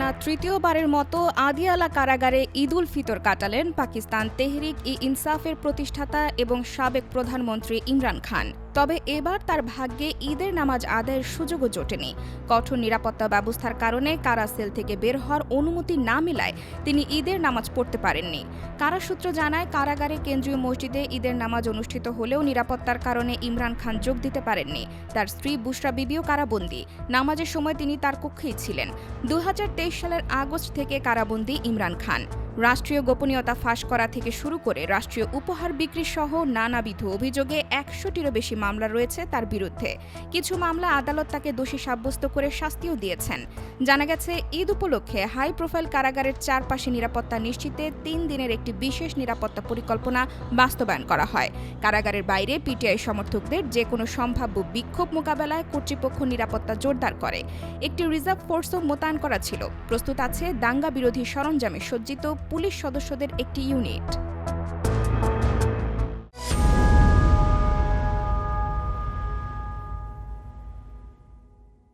টানা তৃতীয়বারের মতো আদিয়ালা কারাগারে ঈদুল ফিতর কাটালেন পাকিস্তান তেহরিক ই ইনসাফের প্রতিষ্ঠাতা এবং সাবেক প্রধানমন্ত্রী ইমরান খান। তবে এবার তার ভাগ্যে ঈদের নামাজ আদায়ের সুযোগও জোটেনি। কঠোর নিরাপত্তা ব্যবস্থার কারণে কারা সেল থেকে বের হওয়ার অনুমতি না মেলায় তিনি ঈদের নামাজ পড়তে পারেননি। কারা সূত্র জানায়, কারাগারে কেন্দ্রীয় মসজিদে ঈদের নামাজ অনুষ্ঠিত হলেও নিরাপত্তার কারণে ইমরান খান যোগ দিতে পারেননি। তার স্ত্রী বুশরা বিবিও কারাবন্দী। নামাজের সময় তিনি তার কক্ষেই ছিলেন। দু হাজার তেইশ সালের আগস্ট থেকে কারাবন্দী ইমরান খান। রাষ্ট্রীয় গোপনীয়তা ফাঁস করা থেকে শুরু করে রাষ্ট্রীয় উপহার বিক্রি সহ নানাবিধ অভিযোগে একশোটিরও বেশি মামলা রয়েছে তার বিরুদ্ধে। কিছু মামলা আদালত তাকে দোষী সাব্যস্ত করে শাস্তিও দিয়েছেন। জানা গেছে, ঈদ উপলক্ষে হাই প্রোফাইল কারাগারের চারপাশে নিরাপত্তা নিশ্চিতে তিন দিনের একটি বিশেষ নিরাপত্তা পরিকল্পনা বাস্তবায়ন করা হয়। কারাগারের বাইরে পিটিআই সমর্থকদের যে কোনো সম্ভাব্য বিক্ষোভ মোকাবেলায় কর্তৃপক্ষ নিরাপত্তা জোরদার করে। একটি রিজার্ভ ফোর্সও মোতায়েন করা ছিল। প্রস্তুত আছে দাঙ্গা বিরোধী সরঞ্জামে সজ্জিত পুলিশ সদস্যদের একটি ইউনিট।